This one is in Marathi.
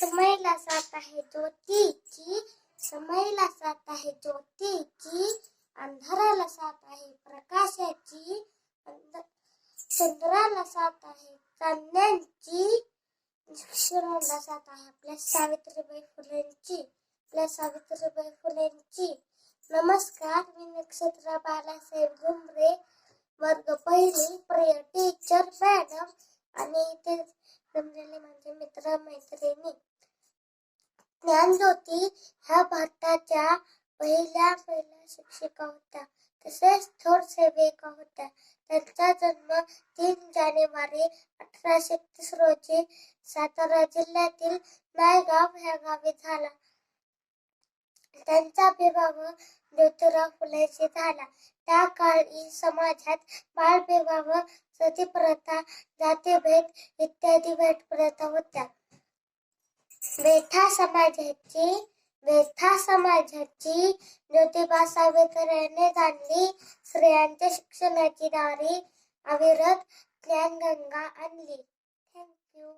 समयला साथ आहे ज्योतीची समयला साथ आहे ज्योतीची अंधाराला साथ आहे प्रकाशाची अंध- चंद्राला साथ आहे चांदण्यांची शिक्षणाला साथ आहे. आपल्या सावित्रीबाई फुलेंची आपल्या सावित्रीबाई फुलेंची. नमस्कार मी नक्षत्र बालासाहेब घुमरे वर्ग पहिली प्रिय टीचर मॅडम आणि इथे जमलेले माझे मित्र मैत्रिणी. ज्ञानज्योती ह्या भारताच्या पहिल्या महिला शिक्षिका होत्या तसेच थोर सेविका होत्या. त्यांचा जन्म तीन जानेवारी अठराशे तीस रोजी सातारा जिल्ह्यातील नायगाव ह्या गावी झाला. त्यांचा विवाह ज्योतिराव फुलेशी झाला. त्या काळी समाजात बालविवाह सतीप्रथा जातीभेद इत्यादी भेट प्रथा वेठा समाजाची वेठा समाजाची ज्योतिबा सावेकर यांनी जाणली स्त्रियांच्या शिक्षणाची दारी अविरत ज्ञानगंगा आणली. थँक्यू